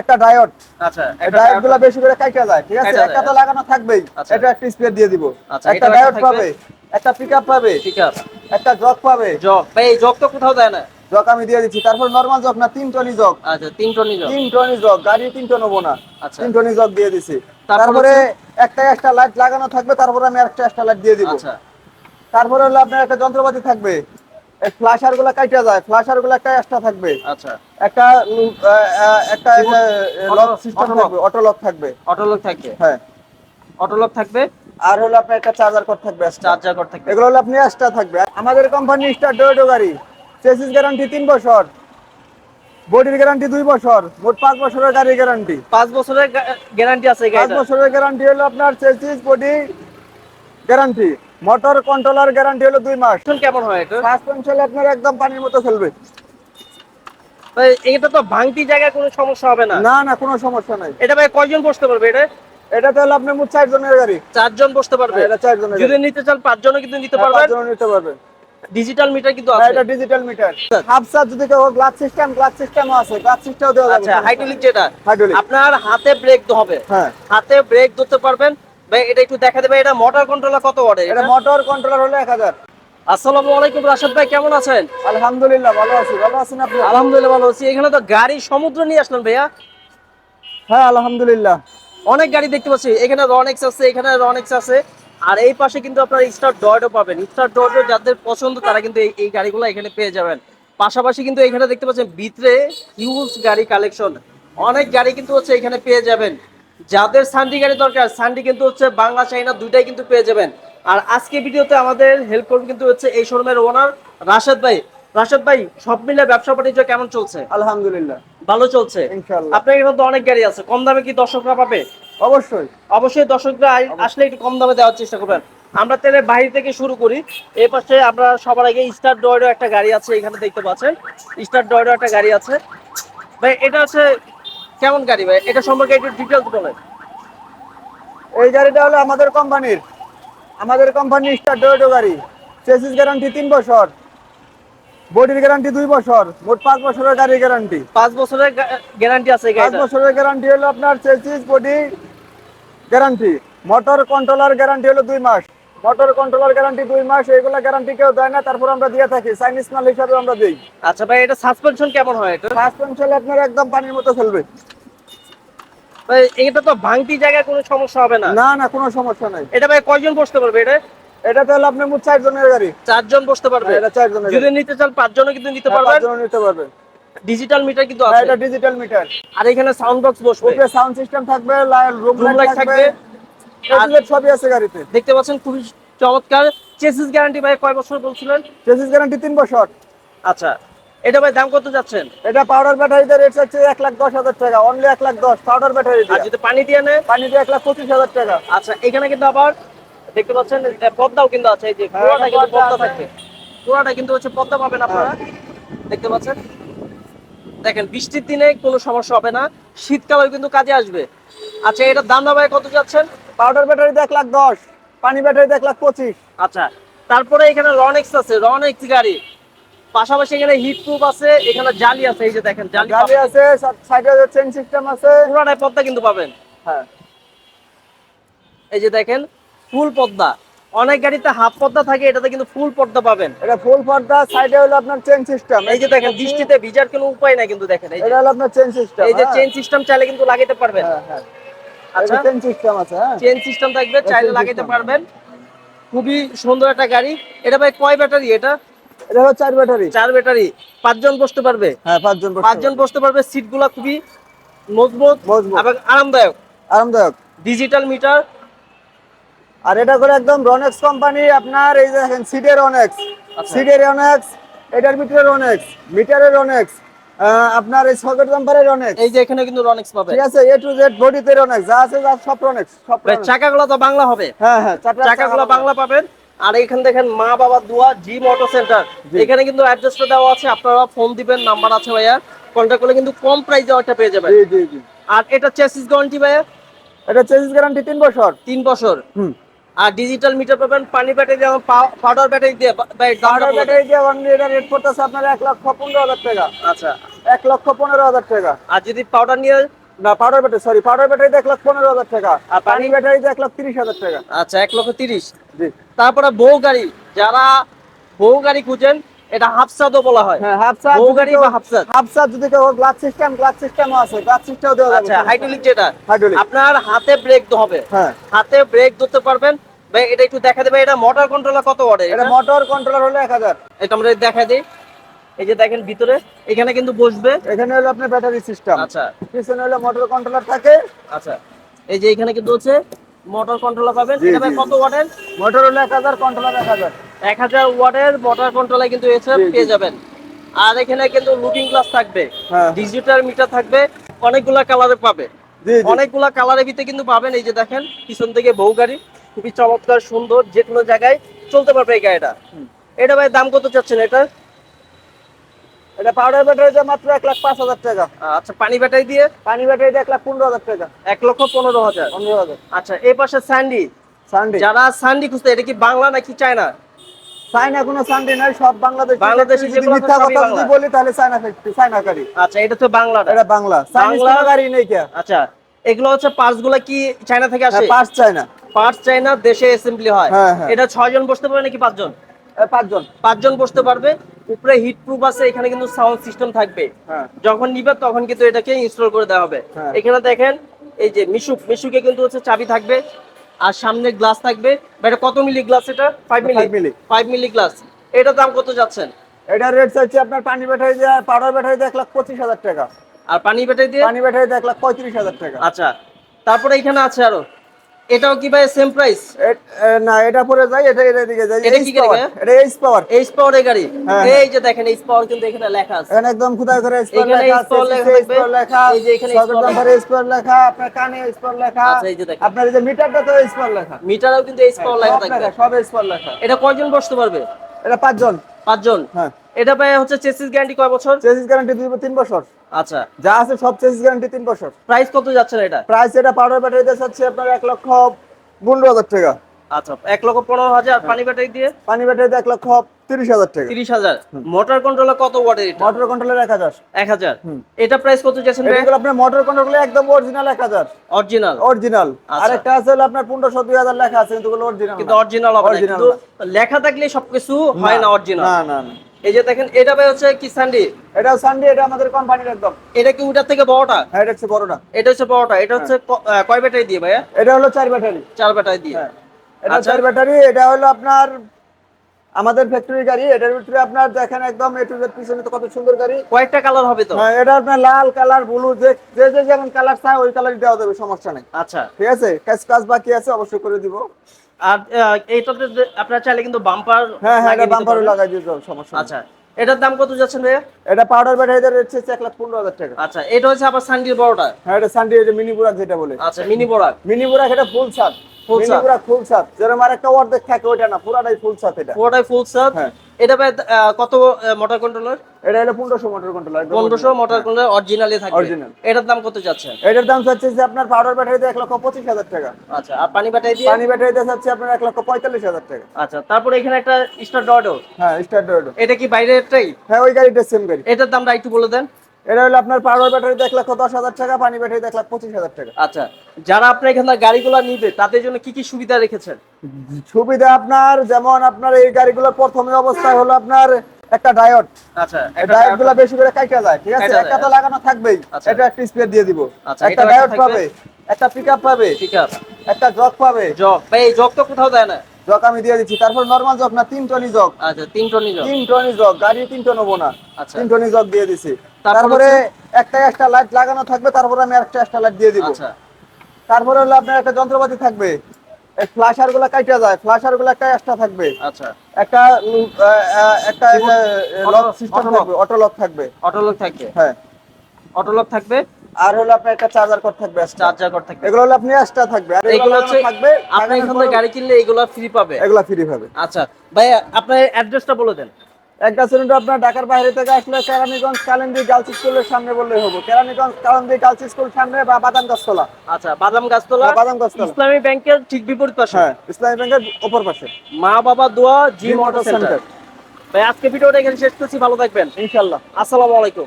একটা ডায়োড। আচ্ছা ডায়োডগুলো বেশি করে কাইটা যায় ঠিক আছে? একটা তো লাগানো থাকবেই আচ্ছা। এটা একটা স্পেয়ার দিয়ে দিব। আচ্ছা, একটা ডায়োড পাবে একটা পিকআপ পাবে ঠিক আছে একটা জক পাবে। জগ ভাই এই জগ তো কোথাও দেয় না? জক আমি দিয়ে দিচ্ছি। তারপর নরমাল জক না তিন টনি জক আচ্ছা তিন টনই জগ তিন টনি জক গাড়ি তিন টন হব না আচ্ছা। তিন টনি জক দিয়ে দিছি। তারপরে একটা একটা লাইট লাগানো থাকবে তারপরে আমি একটা একটা লাইট দিয়ে দিব। আচ্ছা। তারপরে হলো আপনার একটা যন্ত্রপাতি থাকবে। এই ফ্ল্যাশারগুলা কাইটা যায় ফ্ল্যাশারগুলা একটা এক্সট্রা থাকবে। আচ্ছা। একটা একটা লক সিস্টেম থাকবে অটো লক থাকবে। অটোলক থাকবে হ্যাঁ। অটোলক থাকবে? আর হলো আপনার একটা চার্জার কর্ড থাকবে চার্জার কর থাকবে। এগুলো হলো আপনি এক্সট্রা থাকবে। আমাদের কোম্পানি স্টার ডোয়েডো গাড়ি। চেসিস গ্যারান্টি তিন বছর। বডির গ্যারান্টি দুই বছর। মোট পাঁচ বছরের গাড়ির গ্যারান্টি পাঁচ বছরের গ্যারান্টি আছে এই পাঁচ বছরের গ্যারান্টি হলো আপনার chassis body guarantee motor controller guarantee হলো দুই মাস। কেমন হয় এটা? সাসপেনশন আপনার একদম পানির মতো চলবে। ভাই, এটা তো ভাঙতি জায়গায় কোনো সমস্যা হবে না। না না কোনো সমস্যা নাই। এটা ভাই কয়জন বসতে পারবে এটা? এটা তো হলো আপনার মোট চার জনের গাড়ি। চারজন বসতে পারবে? এটা চার জনের যদি নিতে চান পাঁচজনও কিন্তু নিতে হ্যাঁ, পারবেন। পাঁচজন নিতে পারবে। ডিজিটাল মিটার কিন্তু হ্যাঁ, আছে। এটা ডিজিটাল মিটার হাফ চার্জ যদি কেউ গ্লাস সিস্টেম গ্লাস সিস্টেমও আছে গ্লাস সিস্টেমও দেওয়া যাবে। আচ্ছা হাইড্রোলিক যেটা হাইড্রোলিক আপনার হাতে ব্রেক হবে হ্যাঁ। হাতে ব্রেক ধরতে পারবেন। ভাই এটা একটু দেখা দেবে এটা মোটর কন্ট্রোলার কত ওয়াটে এটা মোটর কন্ট্রোলার হলো এক হাজার। আসসালামু আলাইকুম রাশেদ ভাই কেমন আছেন? আলহামদুলিল্লাহ ভালো আছি। ভালো আছেন আপনি? আলহামদুলিল্লাহ ভালো আছি। এখানে তো গাড়ি সমুদ্র নিয়ে আসলেন ভাইয়া। হ্যাঁ আলহামদুলিল্লাহ। অনেক গাড়ি দেখতে পাচ্ছি। এখানে রনেক্স আছে এখানে রনেক্স আছে। আর এই পাশে কিন্তু আপনারা স্টার ডয়েডও পাবেন। স্টার ডয়েডও যাদের পছন্দ তারা কিন্তু এই- এই গাড়িগুলো এখানে পেয়ে যাবেন। পাশাপাশি কিন্তু এখানে দেখতে পাচ্ছেন ভিতরে হিউজ গাড়ি কালেকশন অনেক গাড়ি কিন্তু হচ্ছে এখানে পেয়ে যাবেন। যাদের সান্ডি গাড়ি দরকার সান্ডি কিন্তু হচ্ছে বাংলা চাইনা দুইটাই কিন্তু পেয়ে যাবেন। আর আজকে ভিডিওতে আমাদের হেল্প করবে কিন্তু হচ্ছে এই শোরুমের ওনার রাশেদ ভাই। রাশেদ ভাই সব মিলে ব্যবসা বাণিজ্য কেমন চলছে? আলহামদুলিল্লাহ। ভালো চলছে? আপনার এখানে তো অনেক গাড়ি আছে কম দামে কি দর্শকরা পাবে? অবশ্যই। অবশ্যই দর্শকরা আসলে একটু কম দামে দেওয়ার চেষ্টা করবেন। আমরা তাহলে বাইরে থেকে শুরু করি। এই পাশে আমরা সবার আগে স্টার ডয়েডো একটা গাড়ি আছে এখানে দেখতে পাচ্ছেন। স্টার ডয়েডো একটা গাড়ি আছে। ভাই এটা আছে কেমন গাড়ি ভাই? এটা সম্পর্কে একটু ডিটেলস বলেন। এই গাড়িটা হলো আমাদের কোম্পানির। আমাদের কোম্পানি স্টার ডোয়েডো গাড়ি। চেসিস গ্যারান্টি তিন বছর। বডির গ্যারান্টি দুই বছর। মোট পাঁচ বছরের গাড়ির গ্যারান্টি। পাঁচ বছরের গ্যারান্টি আছে পাঁচ বছরের গ্যারান্টি হলো আপনার chassis body guarantee. Motor controller guarantee হলো দুই মাস। মোটর কন্ট্রোলার গ্যারান্টি দুই মাস এইগুলো গ্যারান্টি কেউ দেয় না তারপর আমরা দিয়ে থাকি। চাইনিজ মাল হিসাবে আমরা দিই। আচ্ছা ভাই এটা সাসপেনশন কেমন হয় এটা? সাসপেনশন আপনার একদম পানির মতো চলবে। ভাই এটা তো ভাঙতি জায়গায় কোনো সমস্যা হবে না? না না কোনো সমস্যা নাই। এটা ভাই কয়জন বসতে পারবে এটা? এটা তো হলো আপনার মোট চার জনের গাড়ি। চারজন বসতে পারবে? এটা চার জনের যদি নিতে চান পাঁচজনও কিন্তু নিতে হ্যাঁ, পারবেন। পাঁচজনও নিতে পারবে। ডিজিটাল মিটার কিন্তু হ্যাঁ, আছে। এটা ডিজিটাল মিটার আর এখানে সাউন্ড বক্স বসবে। উপরে সাউন্ড সিস্টেম থাকবে রুম Room লাইট থাকবে। সবই আছে গাড়িতে। দেখতে পাচ্ছেন খুবই চমৎকার। চেসিস গ্যারান্টি ভাই কয় বছর বলছিলেন? চেসিস গ্যারান্টি তিন বছর। আচ্ছা এটা ভাই দাম কত যাচ্ছেন? এটা পাউডার ব্যাটারিতে রেট হচ্ছে এক লাখ দশ হাজার টাকা অনলি এক লাখ দশ পাউডার ব্যাটারি আর যদি পানি দিয়ে নেয়? পানি দিয়ে এক লাখ পঁচিশ হাজার টাকা। আচ্ছা এখানে কিন্তু আবার দেখতে পাচ্ছেন পর্দাও কিন্তু আছে এই যে হ্যাঁ, পুরোটা কিন্তু আছে। থাকবে পুরোটা কিন্তু হচ্ছে পর্দা পাবেন আপনারা। দেখতে পাচ্ছেন? দেখেন বৃষ্টির দিনে কোনো সমস্যা হবে না শীতকালেও কিন্তু কাজে আসবে। আচ্ছা এটার দাম না ভাই কত যাচ্ছেন? পাউডার ব্যাটারিতে এক লাখ দশ পানি ব্যাটারিতে এক লাখ পঁচিশ। আচ্ছা তারপরে এখানে রনেক্স আছে রনেক্স গাড়ি। পাশাপাশি এখানে হিট প্রুফ আছে এখানে জালি আছে এই যে দেখেন জালি গাড়ি আছে সাইডে চেন সিস্টেম আছে। পর্দা কিন্তু পাবেন। হ্যাঁ। এই যে দেখেন ফুল পর্দা অনেক গাড়িতে হাফ পর্দা থাকে এটাতে কিন্তু ফুল পর্দা পাবেন। এটা ফুল পর্দা সাইডে হলো আপনার চেন সিস্টেম এই যে দেখেন বৃষ্টিতে ভিজার কোনো উপায় নাই কিন্তু দেখেন এই যে- এটা হলো আপনার চেন সিস্টেম এই যে চেন সিস্টেম চাইলে কিন্তু লাগাইতে পারবেন। হ্যাঁ হ্যাঁ। আচ্ছা। আচ্ছা চেন সিস্টেম আছে হ্যাঁ। চেন সিস্টেম থাকবে চাইলে লাগাইতে পারবেন। খুবই সুন্দর একটা গাড়ি। এটা ভাই কয় ব্যাটারি এটা? এটা হলো চার ব্যাটারি। চার ব্যাটারি। পাঁচজন বসতে পারবে? হ্যাঁ পাঁচজন পাঁচজন বসতে পারবে সিটগুলা খুবই মজবুত মজবুত। এবং আরামদায়ক। আরামদায়ক। ডিজিটাল মিটার আর এটা করে একদম রনেক্স কোম্পানি আপনার এই যে দেখেন সিডের রনেক্স আচ্ছা। সিডের রনেক্স এটার ভিতরে রনেক্স মিটারের রনেক্স আপনার এই সকেট জাম্পারের রনেক্স এই যে এখানে কিন্তু রনেক্স পাবে ঠিক আছে এ টু জেড বডিতে রনেক্স যা আছে যা সব রনেক্স সব চাকাগুলো তো বাংলা হবে। হ্যাঁ হ্যাঁ চাকাগুলো বাংলা। পাবেন। আর এখানে দেখেন মা বাবা দোয়া জিম অটো সেন্টার জি। এখানে কিন্তু অ্যাড্রেসটা দেওয়া আছে আপনারা ফোন দিবেন নাম্বার আছে ভাইয়া। কন্ট্যাক্ট করলে কিন্তু কম প্রাইসে একটা পেয়ে যাবেন। জি জি জি। আর এটা চেসিস গ্যারান্টি ভাইয়া? এটা চেসিস গ্যারান্টি তিন বছর। তিন বছর। হুম। আর ডিজিটাল মিটার পাবেন পানি ব্যাটারি যেমন পাউডার ব্যাটারি দিয়ে পাউডার ব্যাটারি দিয়ে অনলি এটা রেট পড়তেছে আপনার এক লক্ষ পনেরো হাজার টাকা। আচ্ছা। এক লক্ষ পনেরো হাজার টাকা। আর যদি পাউডার নিয়ে না powder battery sorry powder battery এক লাখ পনেরো হাজার টাকা। আর পানি ব্যাটারি এক লক্ষ তিরিশ হাজার টাকা। আচ্ছা এক লক্ষ তিরিশ। জি। তারপরে বউ গাড়ি। যারা বউ গাড়ি খুঁজেন এটা হাফসাদও বলা হয়। হ্যাঁ হাফ সাত গাড়ি বা হাফসাদ? হাফসা যদি কেউ গ্লাস সিস্টেম গ্লাস সিস্টেমও আছে গ্লাস সিস্টেমও দেওয়া যাবে। আচ্ছা হাইড্রোলিক যেটা। হাইড্রোলিক আপনার হাতে ব্রেক হবে। হ্যাঁ। হাতে ব্রেক ধরতে পারবেন। ভাই এটা একটু দেখা দেবে। এটা মোটর কন্ট্রোলার কত ওয়াটের এটা মোটর কন্ট্রোলার হলো এক হাজার। এটা আমরা দেখা দিই। এই যে দেখেন ভিতরে এখানে কিন্তু বসবে। এখানে হলো আপনার ব্যাটারি সিস্টেম আচ্ছা। পিছনে হলো মোটর কন্ট্রোলার থাকে। আচ্ছা। এই যে এখানে কিন্তু হচ্ছে মোটর কন্ট্রোলার পাবেন। এটা ভাই কত ওয়াটের মোটর হলো এক হাজার কন্ট্রোলার এক হাজার। এক হাজার ওয়াটের মোটর কন্ট্রোলার কিন্তু জি। পেয়ে যাবেন। আর এখানে কিন্তু লুকিং গ্লাস থাকবে। হ্যাঁ। ডিজিটাল মিটার থাকবে। অনেকগুলা কালারে পাবে। অনেকগুলা কালারের ভিতরে কিন্তু পাবেন। এই যে দেখেন পিছন থেকে বউ গাড়ি। খুবই চমৎকার সুন্দর যে কোনো জায়গায় চলতে পারবে এই গাড়িটা। এটা ভাই দাম কত চাচ্ছেন এটা? এটা পাউডার ব্যাটারিতে মাত্র এক লাখ পাঁচ হাজার টাকা। আচ্ছা পানি ব্যাটারি দিয়ে? পানি ব্যাটারিতে এক লাখ পনেরো হাজার টাকা। এক লক্ষ পনেরো হাজার। পনেরো হাজার। আচ্ছা এই পাশে স্যান্ডি সানডে যারা স্যান্ডি খুঁজতে এটা কি বাংলা নাকি চায়না চায়না কোনো সানডে নাই সব বাংলাদেশ বাংলাদেশে যদি মিথ্যা কথা যদি বলি তাহলে চায়না ফ্যাক্টরি চায়না গাড়ি আচ্ছা এটা তো বাংলাটা এটা বাংলা। বাংলা- গাড়ি নেই কে? আচ্ছা এগুলো হচ্ছে পার্টসগুলা কি চায়না থেকে আসে? পাঁচ চায়না। পার্টস চায়না দেশে অ্যাসেম্বলি হয়। হ্যাঁ, হ্যাঁ। এটা ছয় জন বসতে পারবে নাকি পাঁচজন? এ, পাঁচজন। পাঁচজন বসতে পারবে। উপরে হিট প্রুফ আছে এখানে কিন্তু সাউন্ড সিস্টেম থাকবে। হ্যাঁ। যখন নিবে তখন কিন্তু এটাকে ইনস্টল করে দেওয়া হবে। হ্যাঁ। এখানে দেখেন এই যে মিশুক মিশুকে কিন্তু হচ্ছে চাবি থাকবে। আর সামনে গ্লাস থাকবে। এটা কত মিলি গ্লাস এটা? Five milli? Milli. Five milli glass. এটা দাম কত যাচ্ছেন? এটা রেট চাইছে আপনার পানি ব্যাটারি দিয়ে পাউডার ব্যাটারি দিয়ে এক লাখ পঁচিশ হাজার টাকা। আর পানি ব্যাটারি দিয়ে? পানি ব্যাটারি দিয়ে এক লাখ পঁয়ত্রিশ হাজার টাকা। আচ্ছা তারপরে এখানে আছে আরও। এটাও কি ভাই সেম প্রাইস না এটা পরে যাই এটা এটা দিকে যাই। এটা কি গাড়ি এটা এইচ পাওয়ার এইচ পাওয়ার গাড়ি? হ্যাঁ, এই যে দেখেন এইচ পাওয়ার কিন্তু এখানে লেখা আছে। এখানে একদম খুদাই করে এইচ পাওয়ার লেখা আছে? এইচ পাওয়ার লেখা এই যে এখানে power নাম্বার এইচ পাওয়ার লেখা আপনার কানে এইচ পাওয়ার লেখা আচ্ছা, এই যে দেখেন। আপনার যে মিটারটা তো এইচ পাওয়ার লেখা। মিটারেও কিন্তু এইচ পাওয়ার লেখা থাকবে। লেখা, সব এইচ পাওয়ার লেখা। এটা কয়জন বসতে পারবে? এটা পাঁচজন। পাঁচজন? হ্যাঁ। এটা পায় হচ্ছে চেসিস গ্যারান্টি কয় বছর? চেসিস গ্যারান্টি দুই তিন বছর। আচ্ছা। যা আছে সব চেসিস গ্যারান্টি তিন বছর। প্রাইস কত যাচ্ছে না এটা? প্রাইস এটা পাউডার ব্যাটারিতে যাচ্ছে আপনার এক লক্ষ পনেরো হাজার টাকা। আচ্ছা এক লক্ষ পনেরো হাজার পানি ব্যাটারি দিয়ে? পানি ব্যাটারিতে এক লক্ষ তিরিশ হাজার টাকা। তিরিশ হাজার। মোটর কন্ট্রোলার কত ওয়াটের এটা? মোটর কন্ট্রোলের এক হাজার। এক হাজার। এটা প্রাইস কত যাচ্ছেন আপনার মোটর কন্ট্রোল একদম অরিজিনাল এক হাজার। অরিজিনাল অরিজিনাল আচ্ছা। আর একটা আছে আপনার পনেরোশো দুই হাজার লেখা আছে কিন্তু অরিজিনাল কিন্তু অরিজিনাল হবে কিন্তু লেখা থাকলে সবকিছু হয় না অরিজিনাল না না না। এই যে দেখেন এটা ভাই হচ্ছে কি স্যান্ডি এটা সানডে এটা আমাদের কোম্পানির একদম। এটা কি ওটার থেকে বড়টা? হ্যাঁ এটা হচ্ছে বড়টা। এটা হচ্ছে বড়টা। এটা হচ্ছে কয় ব্যাটারি দিয়ে ভাইয়া? এটা হলো চার ব্যাটারি। চার ব্যাটারি দিয়ে। হ্যাঁ। এটা আচ্ছা। চার ব্যাটারি এটা হলো আপনার আমাদের ফ্যাক্টরি গাড়ি এটার ভিতরে আপনার দেখেন একদম এ টু জেড পিছনে তো কত সুন্দর গাড়ি। কয়েকটা কালার হবে তো? হ্যাঁ এটা আপনার লাল কালার ব্লু যে যে যে যেমন কালার চায় ওই কালারই দেওয়া যাবে সমস্যা নেই। আচ্ছা। ঠিক আছে? কাজ কাজ বাকি আছে অবশ্যই করে দিব। আর এইটাতে আপনারা চাইলে কিন্তু বাম্পার হ্যাঁ হ্যাঁ এটা বাম্পারও লাগাই দিতে হবে সমস্যা আচ্ছা। এটার দাম কত যাচ্ছেন ভাইয়া? এটা পাউডার ব্যাটারিতে রেট হচ্ছে এক লাখ পনেরো হাজার টাকা। আচ্ছা এটা হচ্ছে আবার সানডির বড়টা হ্যাঁ এটা সানডে মিনি বুরাক যেটা বলে। আচ্ছা মিনি বড়া মিনি বুরাক এটা ফুল ছাদ Full ছাদ। বুরাক ফুল ছাদ যেরকম আর একটা অর্ধেক থাকে ওইটা না পুরাটাই ফুল ছাদ এটা। পুরোটাই ফুল সাত হ্যাঁ। এটা ভাই কত মোটর কন্ট্রোলার এটা হলো পনেরোশো মোটর কন্ট্রোলার পনেরোশো মোটর কন্ট্রোলার অরিজিনালি থাকবে। Original। এটার দাম কত যাচ্ছে? এটার দাম যে আপনার পাউডার ব্যাটারিতে এক লক্ষ পঁচিশ হাজার টাকা। আচ্ছা আর পানি ব্যাটারি দিয়ে? পানি আপনার এক লক্ষ পঁয়তাল্লিশ হাজার টাকা। আচ্ছা তারপরে এখানে একটা স্টার ডটো হ্যাঁ স্টার এটা কি বাইরেরটাই? হ্যাঁ ওই গাড়িটা সেম গাড়ি। এটার দামটা একটু বলে দেন। এটা হলো আপনার পাউডার ব্যাটারিতে এক লক্ষ দশ হাজার টাকা পানি ব্যাটারিতে এক লাখ পঁচিশ হাজার টাকা। আচ্ছা যারা আপনার এখানে গাড়িগুলো নিবে তাদের জন্য কি কি সুবিধা রেখেছেন? সুবিধা আপনার যেমন আপনার এই গাড়িগুলোর প্রথমে অবস্থায় হলো আপনার একটা ডায়ট আচ্ছা ডায়টগুলো বেশি করে কাইটা যায় ঠিক আছে? একটা তো লাগানো থাকবেই আচ্ছা। এটা একটা স্পেয়ার দিয়ে দিব। আচ্ছা, একটা ডায়ট পাবে একটা পিকআপ পাবে ঠিক আছে একটা জগ পাবে। জগ ভাই এই জগ তো কোথাও দেয় না? জগ আমি দিয়ে দিচ্ছি। তারপর নরমাল জগ না তিন টনি জগ আচ্ছা তিন টনি জগ তিন টনি জগ গাড়ি তিন টন হব না। আচ্ছা। তিন টনি জগ দিয়ে দিছি। তারপর একটা একটা লাইট লাগানো থাকবে তারপরে আমি একটা একটা লাইট দিয়ে দিব। আচ্ছা। তারপরে হলো আপনার একটা যন্ত্রপাতি থাকবে। এই ফ্ল্যাশারগুলা কাইটা যায় ফ্ল্যাশারগুলা একটা এক্সট্রা থাকবে। আচ্ছা। একটা একটা লক সিস্টেম থাকবে অটো লক থাকবে। অটোলক থাকবে? হ্যাঁ। অটোলক থাকবে? আর হলো আপনার একটা চার্জার কট থাকবে চার্জার কর থাকবে। এগুলো হলো আপনি এক্সট্রা থাকবে। আর এগুলো হচ্ছে থাকবে আপনি এখান থেকে গাড়ি কিনলে এগুলো ফ্রি পাবে? এগুলো ফ্রি পাবে। আচ্ছা। ভাই আপনার অ্যাড্রেসটা বলে দেন। একটা সিলিন্ডার আপনার ঢাকার বাইরে থেকে আসলে কেরানীগঞ্জ কালেন্দি গার্লস স্কুলের সামনে বললেই হবে। কেরানীগঞ্জ কালেন্দি গার্লস স্কুল সামনে বা বাদাম গাছতলা। আচ্ছা বাদাম গাছতলা হ্যাঁ, বাদাম গাছতলা। ইসলামী ব্যাংকের ঠিক বিপরীত পাশে। হ্যাঁ ইসলামী ব্যাংকের অপর পাশে। মা বাবা দোয়া জি মোটর সেন্টার। ভাই আজকে ভিডিওটা এখানে শেষ করছি ভালো থাকবেন। ইনশাআল্লাহ আসসালামু আলাইকুম।